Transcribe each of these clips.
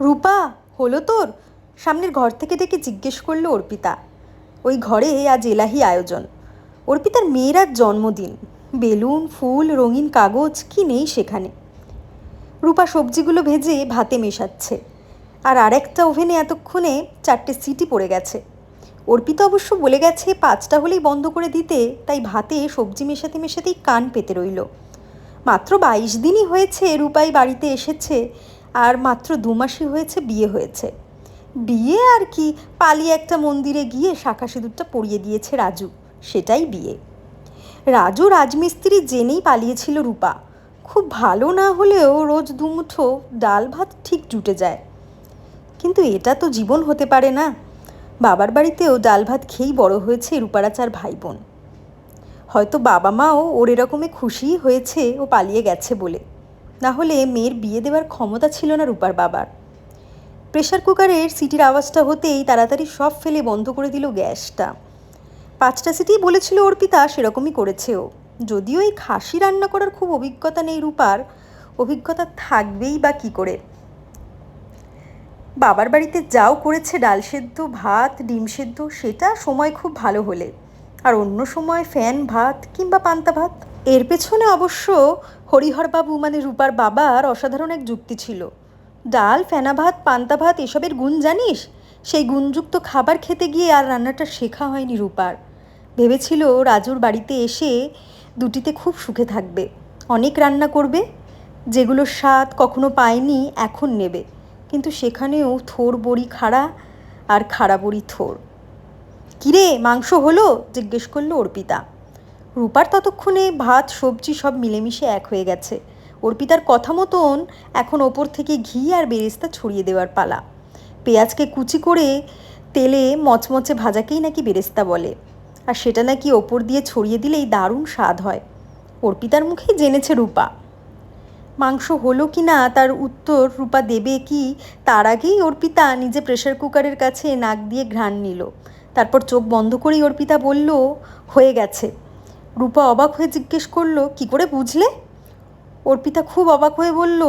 রূপা, হলো তোর? সামনের ঘর থেকে ডেকে জিজ্ঞেস করল অর্পিতা। ওই ঘরে আজ এলাহি আয়োজন। অর্পিতার মেয়ের আজ জন্মদিন। বেলুন, ফুল, রঙিন কাগজ, কি নেই সেখানে। রূপা সবজিগুলো ভেজে ভাতে মেশাচ্ছে। আর আরেকটা ওভেনে এতক্ষণে চারটে সিটি পড়ে গেছে। অর্পিতা অবশ্য বলে গেছে, পাঁচটা হলেই বন্ধ করে দিতে, তাই ভাতে সবজি মেশাতে মেশাতেই কান পেতে রইল। মাত্র বাইশ দিনই হয়েছে, রূপাই বাড়িতে এসেছে। আর মাত্র দু মাসই হয়েছে, বিয়ে হয়েছে। বিয়ে আর কি? পালিয়ে একটা মন্দিরে গিয়ে শাখা সিঁদুরটা পরিয়ে দিয়েছে রাজু, সেটাই বিয়ে। রাজু রাজমিস্ত্রি জেনেই পালিয়েছিল রূপা। খুব ভালো না হলেও রোজ দুমুঠো ডাল ভাত ঠিক জুটে যায়। কিন্তু এটা তো জীবন হতে পারে না। বাবার বাড়িতেও ডাল ভাত খেয়েই বড় হয়েছে রূপারাচার ভাই বোন হয়তো বাবা মাও ওর এরকমে খুশিই হয়েছে ও পালিয়ে গেছে বলে। না হলে মেয়ের বিয়ে দেওয়ার ক্ষমতা ছিল না রূপার বাবার। প্রেশার কুকারের সিটির আওয়াজটা হতেই তাড়াতাড়ি সব ফেলে বন্ধ করে দিল গ্যাসটা। পাঁচটা সিটি বলেছিল অর্পিতা সেরকমই করেছে ও। যদিও এই খাসি রান্না করার খুব অভিজ্ঞতা নেই রূপার, অভিজ্ঞতা থাকবেই বা কী করে। বাবার বাড়িতে যাও করেছে ডাল সেদ্ধ, ভাত, ডিম সেদ্ধ, সেটা সময় খুব ভালো হলে। আর অন্য সময় ফ্যান, ভাত কিংবা পান্তা ভাত। এর পেছনে অবশ্য হরিহরবাবু মানে রূপার বাবার অসাধারণ এক যুক্তি ছিল। ডাল ফেনা ভাত পান্তা ভাত এসবের গুণ জানিস? সেই গুণযুক্ত খাবার খেতে গিয়ে আর রান্নাটা শেখা হয়নি রূপার। ভেবেছিল রাজুর বাড়িতে এসে দুটিতে খুব সুখে থাকবে। অনেক রান্না করবে, যেগুলো স্বাদ কখনো পায়নি, এখন নেবে। কিন্তু সেখানেও থোর বড়ি খাড়া আর খাড়া বড়ি থোর। কিরে, মাংস হলো? জিজ্ঞেস করল অর্পিতা। রূপার ততক্ষণে ভাত, সবজি সব মিলেমিশে এক হয়ে গেছে। অর্পিতার কথা মতন এখন ওপর থেকে ঘি আর বেরেস্তা ছড়িয়ে দেওয়ার পালা। পেঁয়াজকে কুচি করে তেলে মচমচে ভাজাকেই নাকি বেরেস্তা বলে। আর সেটা নাকি ওপর দিয়ে ছড়িয়ে দিলেই দারুণ স্বাদ হয়। অর্পিতার মুখেই জেনেছে রূপা। মাংস হলো কি না তার উত্তর রূপা দেবে কি তার আগেই অর্পিতা নিজে প্রেশার কুকারের কাছে নাক দিয়ে ঘ্রাণ নিল। তারপর চোখ বন্ধ করেই অর্পিতা বলল, হয়ে গেছে। রূপা অবাক হয়ে জিজ্ঞেস করল, কি করে বুঝলে? অর্পিতা খুব অবাক হয়ে বলল,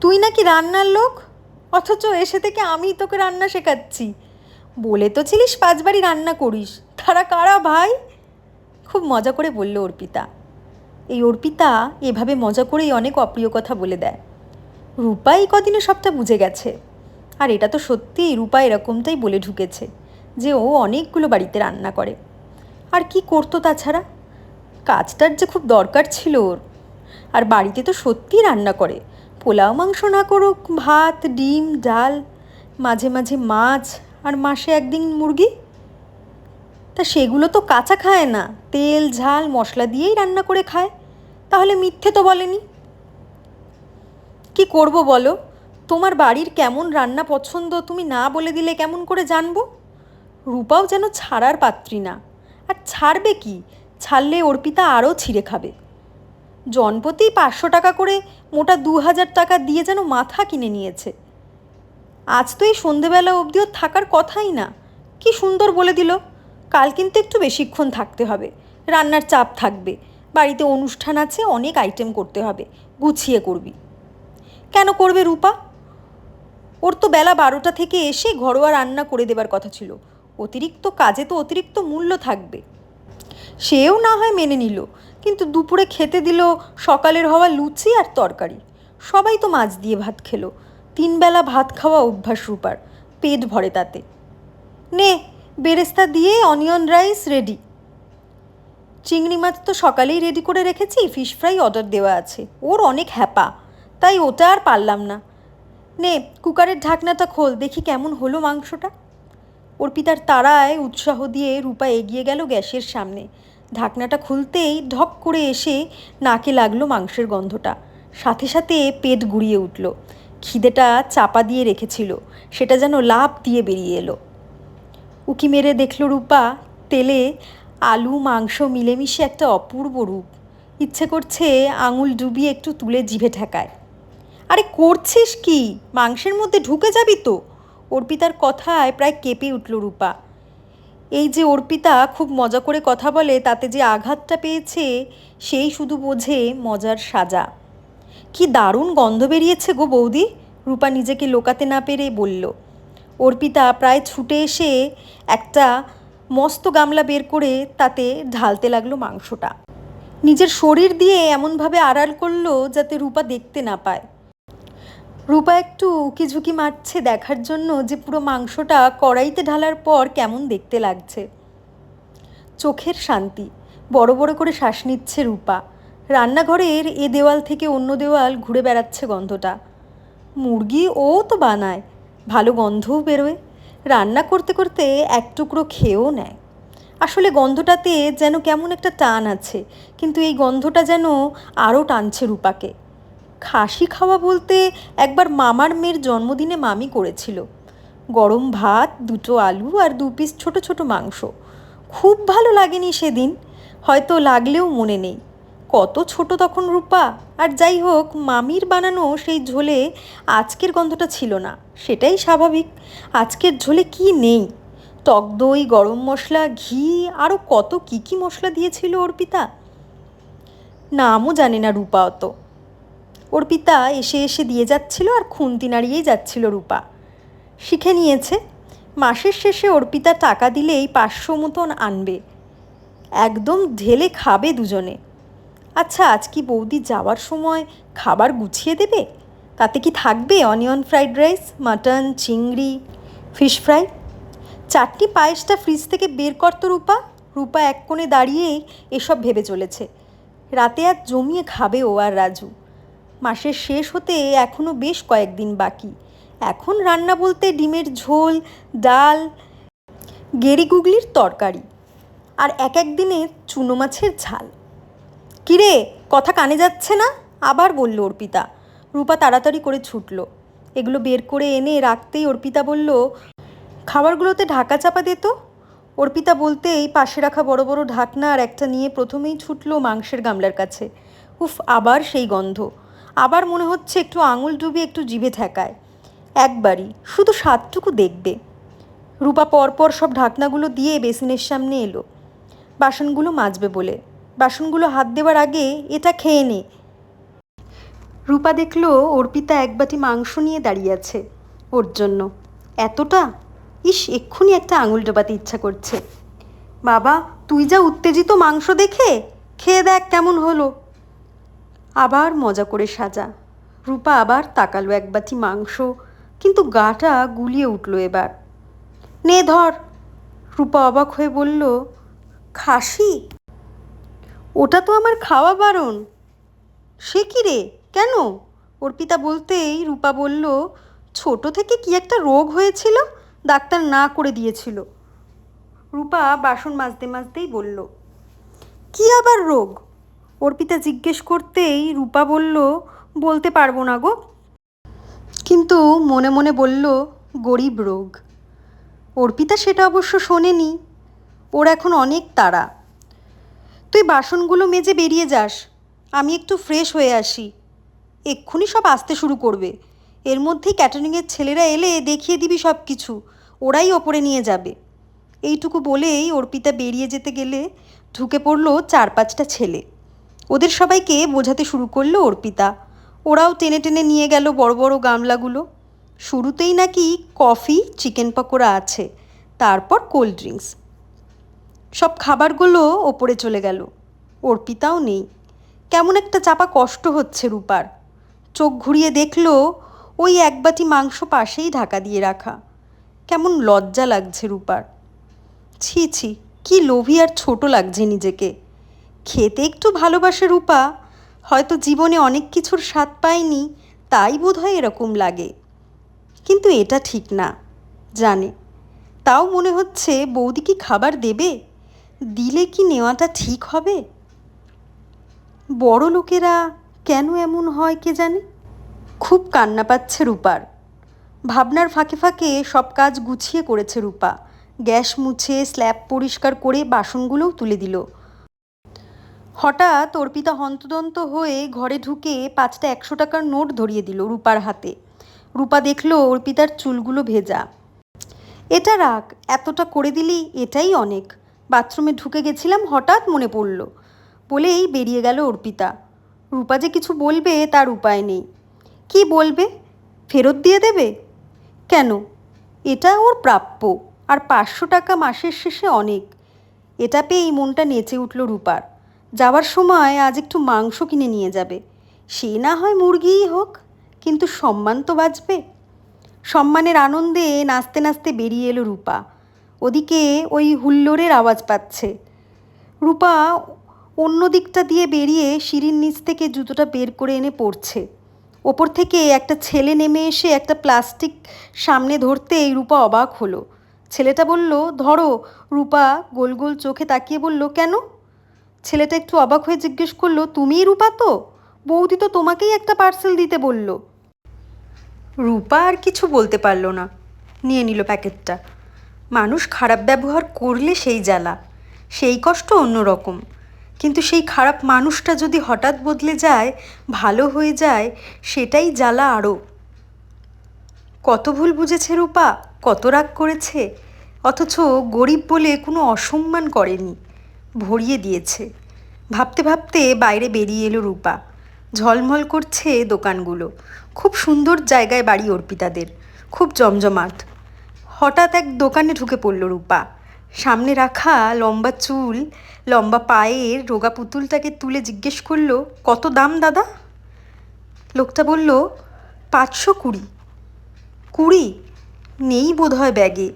তুই নাকি রান্নার লোক? অথচ এসে থেকে আমি তোকে রান্না শেখাচ্ছি। বলে তো ছিলিস পাঁচবারই রান্না করিস। তারা কারা ভাই? খুব মজা করে বলল অর্পিতা। এই অর্পিতা এভাবে মজা করেই অনেক অপ্রিয় কথা বলে দেয়। রূপা এই কদিনে সবটা বুঝে গেছে। আর এটা তো সত্যিই রূপা এরকমটাই বলে ঢুকেছে যে ও অনেকগুলো বাড়িতে রান্না করে। আর কি করতো তাছাড়া? কাজটার যে খুব দরকার ছিল ওর। আর বাড়িতে তো সত্যিই রান্না করে। পোলাও, মাংস না করুক, ভাত, ডিম, ডাল, মাঝে মাঝে মাছ আর মাসে একদিন মুরগি। তা সেগুলো তো কাঁচা খায় না। তেল, ঝাল, মশলা দিয়েই রান্না করে খায়। তাহলে মিথ্যে তো বলেনি। কি করব বলো? তোমার বাড়ির কেমন রান্না পছন্দ তুমি না বলে দিলে কেমন করে জানব? রূপাও যেন ছাড়ার পাত্রী না। আর ছাড়বে কি? ছাড়লে অর্পিতা আরও ছিঁড়ে খাবে। জনপতি পাঁচশো টাকা করে মোটা দু হাজার টাকা দিয়ে যেন মাথা কিনে নিয়েছে। আজ তো এই সন্ধেবেলা অবধিও থাকার কথাই না। কি সুন্দর বলে দিল। কাল কিন্তু একটু বেশিক্ষণ থাকতে হবে। রান্নার চাপ থাকবে। বাড়িতে অনুষ্ঠান আছে, অনেক আইটেম করতে হবে। গুছিয়ে করবি। কেন করবে রূপা? ওর তো বেলা বারোটা থেকে এসে ঘরোয়া রান্না করে দেবার কথা ছিল। অতিরিক্ত কাজে তো অতিরিক্ত মূল্য থাকবে। সেও না হয় মেনে নিল, কিন্তু দুপুরে খেতে দিল সকালের হওয়া লুচি আর তরকারি। সবাই তো মাছ দিয়ে ভাত খেলো। তিনবেলা ভাত খাওয়া অভ্যাস রূপার, পেট ভরে তাতে। নে, বেরেস্তা দিয়ে অনিয়ন রাইস রেডি। চিংড়ি মাছ তো সকালেই রেডি করে রেখেছি, ফিশ ফ্রাই অর্ডার দেওয়া আছে। ওর অনেক হ্যাপা, তাই ওটা আর পারলাম না। নে, কুকারের ঢাকনাটা খোল, দেখি কেমন হলো মাংসটা। অর্পিতার তারায় উৎসাহ দিয়ে রূপা এগিয়ে গেল গ্যাসের সামনে। ঢাকনাটা খুলতেই ঢক করে এসে নাকে লাগল মাংসের গন্ধটা। সাথে সাথে পেট গুড়িয়ে উঠল। খিদেটা চাপা দিয়ে রেখেছিল। সেটা যেন লাভ দিয়ে বেরিয়ে এলো। উকি মেরে দেখল রূপা তেলে আলু, মাংস মিলেমিশে একটা অপূর্ব রূপ। ইচ্ছে করছে আঙুল ডুবিয়ে একটু তুলে জিভে ঠেকায়। আরে করছিস কি? মাংসের মধ্যে ঢুকে যাবি তো? অর্পিতার কথায় প্রায় কেঁপে উঠল রূপা। এই যে অর্পিতা খুব মজা করে কথা বলে, তাতে যে আঘাতটা পেয়েছে, সেই শুধু বোঝে মজার সাজা। কি দারুণ গন্ধ বেরিয়েছে গো বৌদি, রূপা নিজেকে লোকাতে না পেরে বলল। অর্পিতা প্রায় ছুটে এসে একটা মস্ত গামলা বের করে তাতে ঢালতে লাগল মাংসটা। নিজের শরীর দিয়ে এমনভাবে আড়াল করল যাতে রূপা দেখতে না পায়। রূপা একটু উকিঝুঁকি মারছে দেখার জন্য যে পুরো মাংসটা কড়াইতে ঢালার পর কেমন দেখতে লাগছে। চোখের শান্তি, বড় বড় করে শ্বাস নিচ্ছে রূপা। রান্নাঘরের এ দেওয়াল থেকে অন্য দেওয়াল ঘুরে বেড়াচ্ছে গন্ধটা। মুরগি ও তো বানায়, ভালো গন্ধও বেরোয়। রান্না করতে করতে এক টুকরো খেয়েও নেয়। আসলে গন্ধটাতে যেন কেমন একটা টান আছে, কিন্তু এই গন্ধটা যেন আরও টানছে রূপাকে। খাসি খাওয়া বলতে একবার মামার মেয়ের জন্মদিনে মামি করেছিল। গরম ভাত, দুটো আলু আর দু পিস ছোট ছোট মাংস। খুব ভালো লাগেনি সেদিন। হয়তো লাগলেও মনে নেই। কত ছোট তখন রূপা। আর যাই হোক, মামির বানানো সেই ঝোলে আজকের গন্ধটা ছিল না। সেটাই স্বাভাবিক। আজকের ঝোলে কি নেই? টক দই, গরম মশলা, ঘি আরও কত কী কী মশলা দিয়েছিল অর্পিতা? নামও জানে না রূপা অত। অর্পিতা এসে এসে দিয়ে যাচ্ছিল আর খুন্তি নাড়িয়েই যাচ্ছিল রূপা। শিখে নিয়েছে, মাসের শেষে অর্পিতা টাকা দিলেই পাঁচশো মতন আনবে। একদম ঢেলে খাবে দুজনে। আচ্ছা আজ কি বৌদি যাওয়ার সময় খাবার গুছিয়ে দেবে? তাতে কি থাকবে অনিয়ন ফ্রাইড রাইস, মাটন, চিংড়ি, ফিশ ফ্রাই? চারটি পায়েসটা ফ্রিজ থেকে বের করত রূপা। রূপা এক কোণে দাঁড়িয়েই এসব ভেবে চলেছে। রাতে আর জমিয়ে খাবে ও আর রাজু। মাসের শেষ হতে এখনও বেশ কয়েকদিন বাকি। এখন রান্না বলতে ডিমের ঝোল, ডাল গেরি গুগলির তরকারি আর এক এক দিনে চুনো মাছের ঝাল। কিরে, কথা কানে যাচ্ছে না? আবার বলল অর্পিতা। রূপা তাড়াতাড়ি করে ছুটল। এগুলো বের করে এনে রাখতেই অর্পিতা বলল, খাবারগুলোতে ঢাকা চাপা দে তো। অর্পিতা বলতেই পাশে রাখা বড় বড় ঢাকনা আর একটা নিয়ে প্রথমেই ছুটলো মাংসের গামলার কাছে। উফ, আবার সেই গন্ধ। আবার মনে হচ্ছে একটু আঙুল ডুবিয়ে একটু জিভে ঠেকায়। একবারই, শুধু স্বাদটুকু দেখবে। রূপা পরপর সব ঢাকনাগুলো দিয়ে বেসিনের সামনে এলো। বাসনগুলো মাজবে বলে। বাসনগুলো হাত দেওয়ার আগে এটা খেয়ে নে। রূপা দেখল অর্পিতা এক বাটি মাংস নিয়ে দাঁড়িয়ে আছে ওর জন্য। এতটা? ইস, এক্ষুনি একটা আঙুল ডোবাতে ইচ্ছা করছে। বাবা, তুই যা উত্তেজিত মাংস দেখে, খেয়ে দেখ কেমন হলো। আবার মজা করে সাজা। রূপা আবার তাকালো এক বাটি মাংস, কিন্তু গাটা গুলিয়ে উঠল এবার। নে ধর। রূপা অবাক হয়ে বলল, খাসি? ওটা তো আমার খাওয়া বারণ। সে কি রে? কেন? অর্পিতা বলতেই রূপা বলল, ছোট থেকে কি একটা রোগ হয়েছিল? ডাক্তার না করে দিয়েছিল। রূপা বাসন মাজতে মাজতেই বলল, কি আবার রোগ? অর্পিতা জিজ্ঞেস করতেই রূপা বলল, বলতে পারব না গো। কিন্তু মনে মনে বলল, গরিব রোগ। অর্পিতা সেটা অবশ্য শোনেনি। ওর এখন অনেক তাড়া। তুই বাসনগুলো মেজে বেরিয়ে যাস। আমি একটু ফ্রেশ হয়ে আসি। এক্ষুনি সব আসতে শুরু করবে। এর মধ্যেই ক্যাটারিংয়ের ছেলেরা এলে দেখিয়ে দিবি সব কিছু ওরাই ওপরে নিয়ে যাবে। এইটুকু বলেই অর্পিতা বেরিয়ে যেতে গেলে ঢুকে পড়ল চার পাঁচটা ছেলে। ওদের সবাইকে বোঝাতে শুরু করল অর্পিতা ওরাও টেনে টেনে নিয়ে গেল বড় বড় গামলাগুলো। শুরুতেই নাকি কফি, চিকেন পকোড়া আছে, তারপর কোল্ড ড্রিঙ্কস। সব খাবারগুলো ওপরে চলে গেল। অর্পিতাও নেই। কেমন একটা চাপা কষ্ট হচ্ছে রূপার। চোখ ঘুরিয়ে দেখল ওই এক বাটি মাংস পাশেই ঢাকা দিয়ে রাখা। কেমন লজ্জা লাগছে রূপার। ছি ছি, কি লোভী আর ছোট লাগছে নিজেকে। খেতে একটু ভালোবাসে রূপা। হয়তো জীবনে অনেক কিছুর স্বাদ পায়নি তাই বোধ হয় এরকম লাগে। কিন্তু এটা ঠিক না, জানে। তাও মনে হচ্ছে বৌদি কি খাবার দেবে? দিলে কি নেওয়াটা ঠিক হবে? বড় লোকেরা কেন এমন হয় কে জানে? খুব কান্না পাচ্ছে রূপার। ভাবনার ফাঁকে ফাঁকে সব কাজ গুছিয়ে করেছে রূপা। গ্যাস মুছে, স্ল্যাব পরিষ্কার করে বাসনগুলোও তুলে দিল। হঠাৎ অর্পিতা হন্তদন্ত হয়ে ঘরে ঢুকে পাঁচটা একশো টাকার নোট ধরিয়ে দিল রূপার হাতে। রূপা দেখল অর্পিতার চুলগুলো ভেজা। এটা রাখ, এতটা করে দিলি এটাই অনেক। বাথরুমে ঢুকে গেছিলাম, হঠাৎ মনে পড়ল বলেই বেরিয়ে গেল অর্পিতা। রূপা যে কিছু বলবে তার উপায় নেই। কি বলবে? ফেরত দিয়ে দেবে? কেন? এটা ওর প্রাপ্য, আর পাঁচশো টাকা মাসের শেষে অনেক এটা পেয়েই মনটা নেচে উঠল রূপার। যাওয়ার সময় আজ একটু মাংস কিনে নিয়ে যাবে। সে না হয় মুরগিই হোক, কিন্তু সম্মান তো বাঁচবে। সম্মানের আনন্দে নাচতে নাচতে বেরিয়ে এলো রূপা। ওদিকে ওই হুল্লোড়ের আওয়াজ পাচ্ছে। রূপা অন্য দিকটা দিয়ে বেরিয়ে সিঁড়ির নিচ থেকে জুতোটা বের করে এনে পড়ছে ওপর থেকে একটা ছেলে নেমে এসে একটা প্লাস্টিক সামনে ধরতেই রূপা অবাক হলো। ছেলেটা বলল, ধরো। রূপা গোল গোল চোখে তাকিয়ে বলল, কেন? ছেলেটা একটু অবাক হয়ে জিজ্ঞেস করল, তুমিই রূপা তো? বৌদি তো তোমাকেই একটা পার্সেল দিতে বলল। রূপা আর কিছু বলতে পারল না। নিয়ে নিল প্যাকেটটা। মানুষ খারাপ ব্যবহার করলে সেই জ্বালা, সেই কষ্ট অন্যরকম। কিন্তু সেই খারাপ মানুষটা যদি হঠাৎ বদলে যায়, ভালো হয়ে যায়, সেটাই জ্বালা আরও কত ভুল বুঝেছে রূপা, কত রাগ করেছে। অথচ গরিব বলে কোনো অসম্মান করেনি। ভরিয়ে দিয়েছে। ভাবতে ভাবতে বাইরে বেরিয়ে এলো রূপা। ঝলমল করছে দোকানগুলো। খুব সুন্দর জায়গায় বাড়ি অর্পিতাদের। খুব জমজমাট। হঠাৎ এক দোকানে ঢুকে পড়ল রূপা। সামনে রাখা লম্বা চুল, লম্বা পায়ের রোগা পুতুলটাকে তুলে জিজ্ঞেস করল, কত দাম দাদা? লোকটা বলল, পাঁচশো কুড়ি। কুড়ি? নেই বোধহয় ব্যাগে।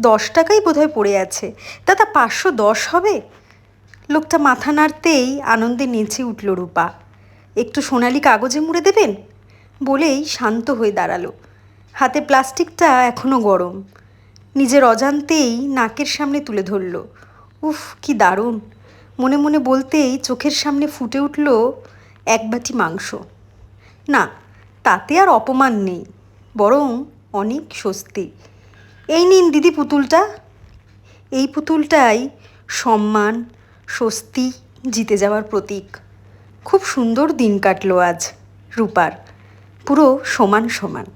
দশ টাকাই বোধহয় পড়ে আছে। দাদা, পাঁচশো দশ হবে? লোকটা মাথা নাড়তেই আনন্দে নেচে উঠল রূপা। একটু সোনালি কাগজে মুড়ে দেবেন? বলেই শান্ত হয়ে দাঁড়াল। হাতে প্লাস্টিকটা এখনও গরম। নিজের অজান্তেই নাকের সামনে তুলে ধরল। উফ, কি দারুণ! মনে মনে বলতেই চোখের সামনে ফুটে উঠল এক বাটি মাংস। না, তাতে আর অপমান নেই, বরং অনেক স্বস্তি। এই নিন দিদি পুতুলটা। এই পুতুলটাই সম্মান স্বস্তি জিতে যাওয়ার প্রতীক। খুব সুন্দর দিন কাটলো আজ রূপার। পুরো সমান সমান।